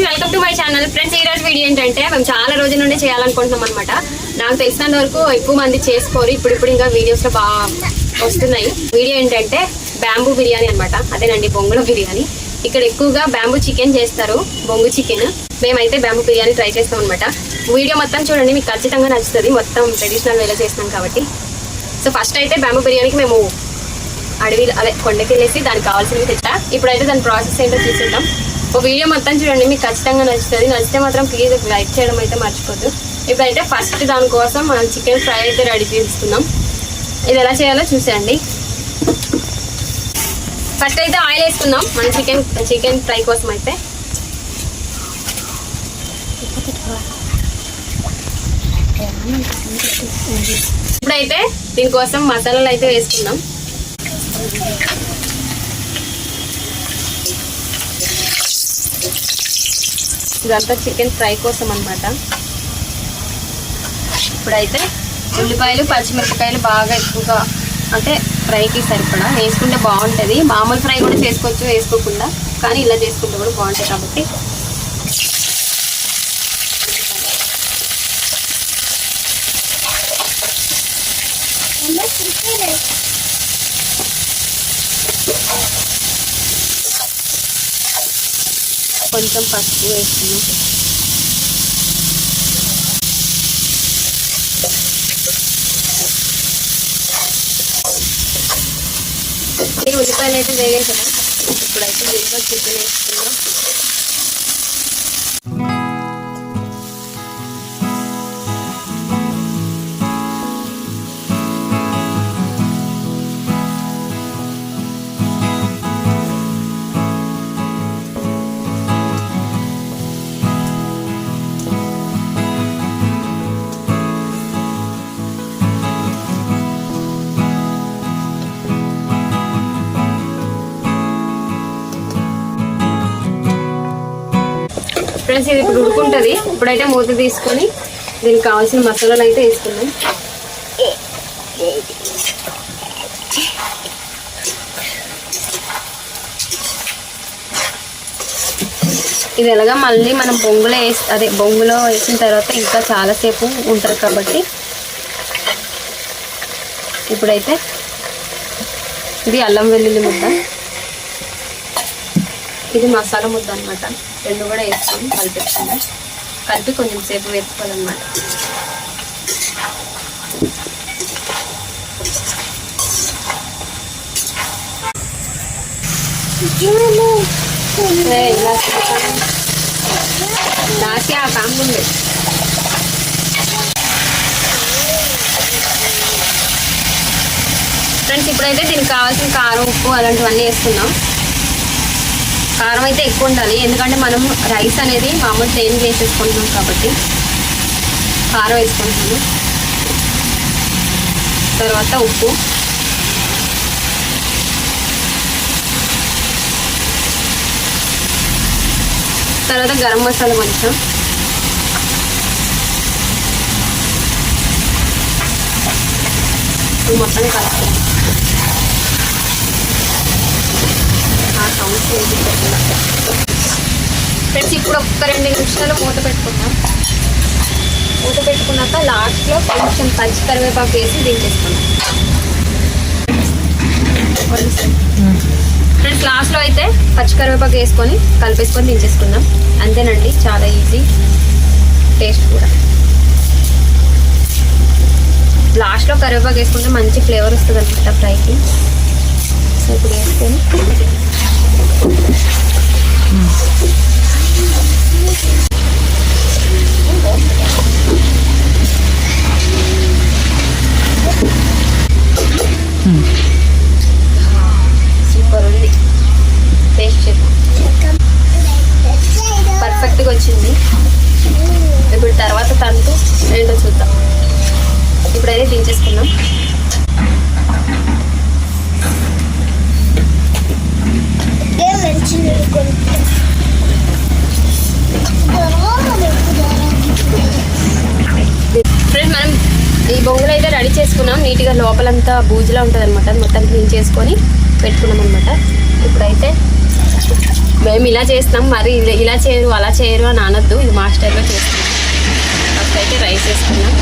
Friends welcome to my channel friends ఈ రోజు video ఏంటంటే మేము చాలా రోజుల నుండి చేయాలనుకుంటున్నాం అనమాట నాకు తెలిసినంత వరకు ఎక్కువ మంది చేసుకోరు. ఇప్పుడు ఇప్పుడు ఇంకా వీడియోస్లో బాగా వస్తున్నాయి. వీడియో ఏంటంటే బ్యాంబూ బిర్యానీ అనమాట అదేనండి బొంగుల బిర్యానీ. ఇక్కడ ఎక్కువగా బ్యాంబూ చికెన్ చేస్తారు. బొంగు చికెన్ మేమైతే బ్యాంబూ బిర్యానీ ట్రై చేస్తాం అనమాట వీడియో మొత్తం చూడండి మీకు ఖచ్చితంగా నచ్చుతుంది. మొత్తం ట్రెడిషనల్ వేలో చేస్తాం కాబట్టి. సో ఫస్ట్ అయితే బ్యాంబూ బిర్యానీకి మేము అడవి అదే కొండకి వెళ్ళేసి దానికి కావాల్సినవి తెచ్చా ఇప్పుడైతే దాని ప్రాసెస్ ఏంటో చూసుకుంటాం ఓ వీడియో మొత్తం చూడండి మీకు ఖచ్చితంగా నచ్చుతుంది. నచ్చితే మాత్రం ప్లీజ్ లైక్ చేయడం అయితే మర్చిపోద్దు. ఇప్పుడైతే ఫస్ట్ దానికోసం మనం చికెన్ ఫ్రై అయితే రెడీ చేసుకుందాం ఇది ఎలా చేయాలో చూసేయండి. ఫస్ట్ అయితే ఆయిల్ వేసుకుందాం. మన చికెన్ చికెన్ ఫ్రై కోసం అయితే. ఇప్పుడైతే దీనికోసం మసాలాలు అయితే వేసుకుందాం. ఇదంతా చికెన్ ఫ్రై కోసం అన్నమాట. ఇప్పుడైతే ఉల్లిపాయలు పచ్చిమిరపకాయలు బాగా ఎక్కువగా అంటే ఫ్రైకి సరిపడా. వేసుకుంటే బాగుంటుంది. మామూలు ఫ్రై కూడా చేసుకోవచ్చు వేసుకోకుండా. కానీ ఇలా చేసుకుంటే కూడా బాగుంటుంది కాబట్టి కొంచెం పసుపు వేస్తున్నాం ఉల్లిపాయలు అయితే వేగించడం ఇప్పుడైతే దీంట్లో చికెన్ వేసుకున్నాం. ఫ్రెండ్స్ ఇది ఇప్పుడు ఉడుకుంటుంది. ఇప్పుడైతే మూత తీసుకొని దీనికి కావాల్సిన మసాలాలు అయితే వేసుకుందాం. ఇది ఎలాగా మళ్ళీ మనం బొంగులో వేసి అదే బొంగులో వేసిన తర్వాత ఇంకా చాలాసేపు ఉంటుంది కాబట్టి ఇప్పుడైతే ఇది అల్లం వెల్లుల్లి ముద్ద. ఇది మసాలా ముద్ద అనమాట రెండు కూడా వేసుకొని కలిపెట్టుకుందాం కలిపి కొంచెం సేపు వేసుకోవాలన్నమాట దాసి ఆ కామ్ ఉంది. ఫ్రెండ్స్ ఇప్పుడైతే దీనికి కావాల్సిన కారం ఉప్పు అలాంటివన్నీ వేస్తున్నాం కారం అయితే ఎక్కువ ఉండాలి ఎందుకంటే మనం రైస్ అనేది మామూలు ప్లేన్ చేసేసుకుంటున్నాం కాబట్టి కారం వేసుకుంటున్నాము. తర్వాత ఉప్పు. తర్వాత గరం మసాలా కొంచెం. మొత్తం కలుపుతాం ఆ సౌండ్స్ ఫ్రెండ్స్ ఇప్పుడు ఒక్క రెండు నిమిషాలు మూత పెట్టుకుందాం. మూత పెట్టుకున్నాక లాస్ట్లో కొంచెం పచ్చి కరివేపాకు వేసి దించేసుకుందాం ఫ్రెండ్స్ లాస్ట్లో అయితే పచ్చి కరివేపాకు వేసుకొని కలిపేసుకొని దించేసుకుందాం. అంతేనండి చాలా ఈజీ టేస్ట్ కూడా. లాస్ట్లో కరివేపాకు వేసుకుంటే మంచి ఫ్లేవర్ వస్తుంది అనమాట ఫ్రైకి. సో ఇప్పుడు వేసుకొని సూపర్ ఉంది టేస్ట్ చేద్దాం పర్ఫెక్ట్గా వచ్చింది ఇప్పుడు తర్వాత తంతు ఏంటో చూద్దాం. ఇప్పుడైతే దించేసుకుందాం. ఫ్రెండ్స్ మనం ఈ బొంగులు అయితే రెడీ చేసుకున్నాం. నీట్గా లోపలంతా బూజులా ఉంటుంది అనమాట మొత్తం క్లీన్ చేసుకొని పెట్టుకున్నాం అనమాట ఇప్పుడైతే మేము ఇలా చేస్తాం మరి ఇలా- ఇలా చేయరు అలా చేయరు అని అనొద్దు. ఇది మాస్టర్గా చేస్తున్నాం. ఫస్ట్ అయితే రైస్ వేసుకున్నాం.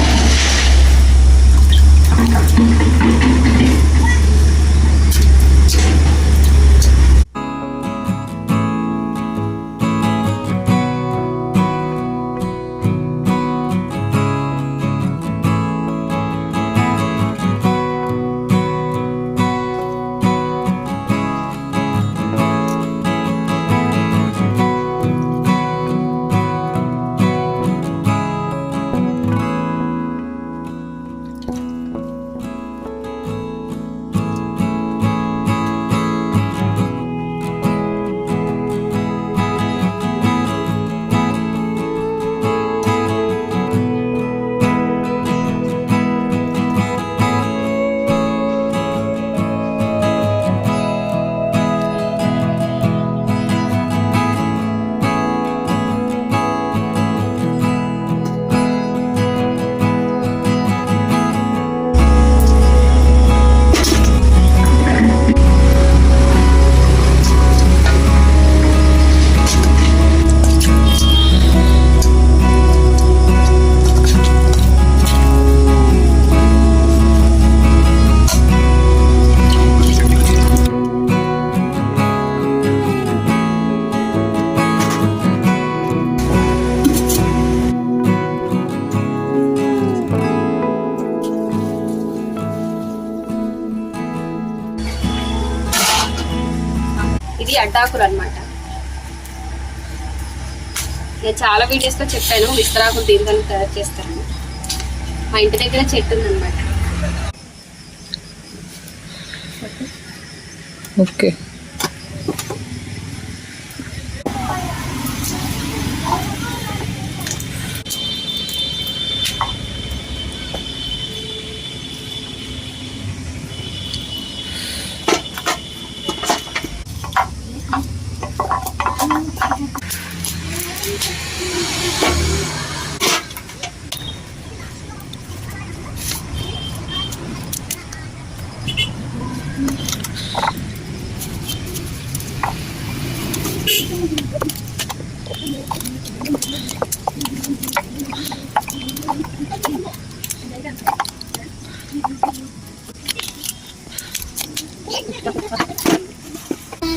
ఇది అడ్డాకులు అనమాట నేను చాలా వీడియోస్లో చెప్పాను విస్తరాకులు దీంతో తయారు చేస్తాను మా ఇంటి దగ్గర చెట్టు ఉందన్నమాట. Okay.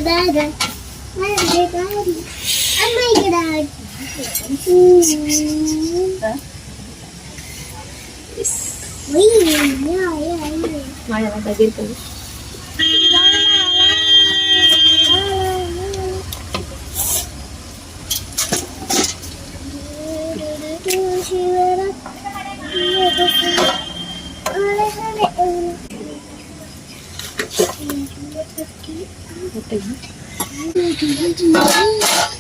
Dada, I'm my dad. Maya lang tagil ko. Thank you.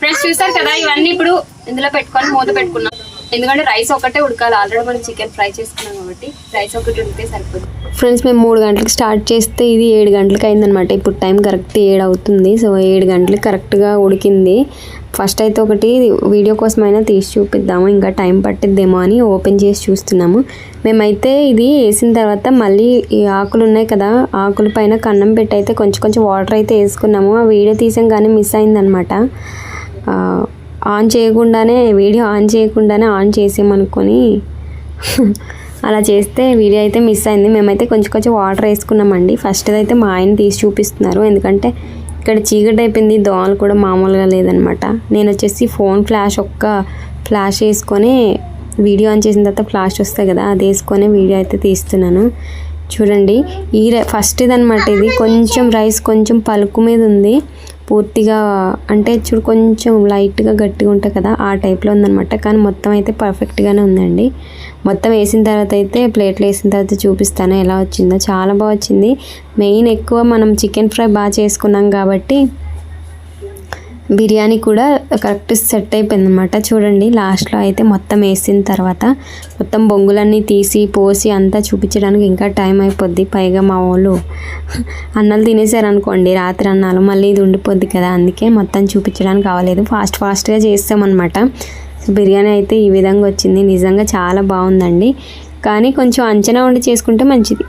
Friends చూసారు కదా ఇవన్నీ ఇప్పుడు ఇందులో పెట్టుకొని మూత పెట్టుకున్నాం. ఎందుకంటే రైస్ ఒకటే ఉడకాలి. ఆల్రెడీ మనం చికెన్ ఫ్రై చేసుకున్నాం కాబట్టి రైస్ ఒకటి ఉడికితే సరిపోతుంది ఫ్రెండ్స్ మేము మూడు గంటలకు స్టార్ట్ చేస్తే ఇది ఏడు గంటలకు అయిందనమాట ఇప్పుడు టైం కరెక్ట్ ఏడు అవుతుంది. సో ఏడు గంటలకు కరెక్ట్గా ఉడికింది. ఫస్ట్ అయితే ఒకటి వీడియో కోసమైనా తీసి చూపిద్దాము. ఇంకా టైం పట్టిద్దేమో అని ఓపెన్ చేసి చూస్తున్నాము. మేమైతే ఇది వేసిన తర్వాత మళ్ళీ ఈ ఆకులు ఉన్నాయి కదా ఆకుల పైన కన్నం పెట్టి అయితే కొంచెం కొంచెం వాటర్ అయితే వేసుకున్నాము. ఆ వీడియో తీసాం కానీ మిస్ అయిందనమాట ఆన్ చేయకుండానే వీడియో ఆన్ చేయకుండానే ఆన్ చేసామనుకొని అలా చేస్తే వీడియో అయితే మిస్ అయింది. మేమైతే కొంచెం కొంచెం వాటర్ వేసుకున్నామండి. ఫస్ట్ అయితే మా ఆయన తీసి చూపిస్తున్నారు. ఎందుకంటే ఇక్కడ చీకటి అయిపోయింది. దోమలు కూడా మామూలుగా లేదనమాట. నేను వచ్చేసి ఫోన్ ఫ్లాష్ ఒక్క ఫ్లాష్ వేసుకొని వీడియో ఆన్ చేసిన తర్వాత ఫ్లాష్ వస్తాయి కదా అది వేసుకొని వీడియో అయితే తీస్తున్నాను. చూడండి ఈ ఫస్ట్ ఇదనమాట ఇది. కొంచెం రైస్ కొంచెం పలుకు మీద ఉంది. పూర్తిగా అంటే చూడు కొంచెం లైట్గా గట్టిగా ఉంటుంది కదా ఆ టైప్లో ఉందన్నమాట. కానీ మొత్తం అయితే పర్ఫెక్ట్గానే ఉందండి. మొత్తం వేసిన తర్వాత అయితే ప్లేట్లు వేసిన తర్వాత చూపిస్తాను ఎలా వచ్చిందో. చాలా బాగా వచ్చింది. మెయిన్ ఎక్కువ మనం చికెన్ ఫ్రై బాగా చేసుకున్నాం కాబట్టి బిర్యానీ కూడా కరెక్ట్ సెట్ అయిపోయింది అనమాట చూడండి లాస్ట్లో అయితే మొత్తం వేసిన తర్వాత మొత్తం బొంగులన్నీ తీసి పోసి అంతా చూపించడానికి ఇంకా టైం అయిపోద్ది. పైగా మా వాళ్ళు అన్నాలు తినేసారు అనుకోండి రాత్రి అన్నాలు మళ్ళీ ఇది ఉండిపోద్ది కదా. అందుకే మొత్తం చూపించడానికి కావలేదు. ఫాస్ట్ ఫాస్ట్గా చేస్తామన్నమాట. సో బిర్యానీ అయితే ఈ విధంగా వచ్చింది. నిజంగా చాలా బాగుందండి. కానీ కొంచెం అంచనా ఉండి చేసుకుంటే మంచిది.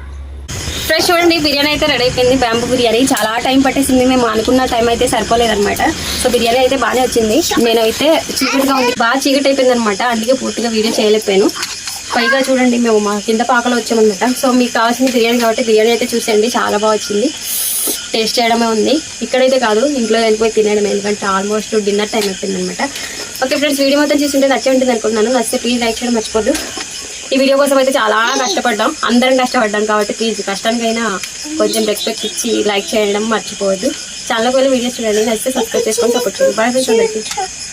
ఫ్రెష్ చూడండి బిర్యానీ అయితే రెడీ అయిపోయింది బ్యాంబూ బిర్యానీ. చాలా టైం పట్టేసింది మేము అనుకున్న టైం అయితే సరిపోలేదన్నమాట. సో బిర్యానీ అయితే బాగానే వచ్చింది. నేనైతే చీకటిగా ఉంది బాగా చీకటి అయిపోయింది అనమాట అందుకే పూర్తిగా వీడియో చేయలేకపోయాను. పైగా చూడండి మేము మా కింద పాకలో వచ్చామన్నమాట. సో మీకు కావాల్సిన బిర్యానీ కాబట్టి బిర్యానీ అయితే చూసేయండి. చాలా బాగా వచ్చింది. టేస్ట్ చేయడమే ఉంది. ఇక్కడైతే కాదు ఇంట్లో వెళ్ళిపోయి తినడం ఎందుకంటే ఆల్మోస్ట్ డిన్నర్ టైం అయిపోయింది అనమాట ఓకే ఫ్రెండ్స్ వీడియో మొత్తం చూస్తుంటే నచ్చే ఉంటుంది అనుకుంటున్నాను. నచ్చితే ప్లీజ్ లైక్ చేయడం మర్చిపోద్దు. ఈ వీడియో కోసం అయితే చాలా కష్టపడ్డాం. అందరం కష్టపడ్డాం కాబట్టి ప్లీజ్ కష్టానికైనా కొంచెం రెస్పెక్ట్ ఇచ్చి లైక్ చేయడం మర్చిపోవద్దు. చాలా కొన్ని వీడియోస్ చూడండి. నచ్చితే సబ్స్క్రైబ్ చేసుకొని సపోర్ట్ చేయండి. Bye friends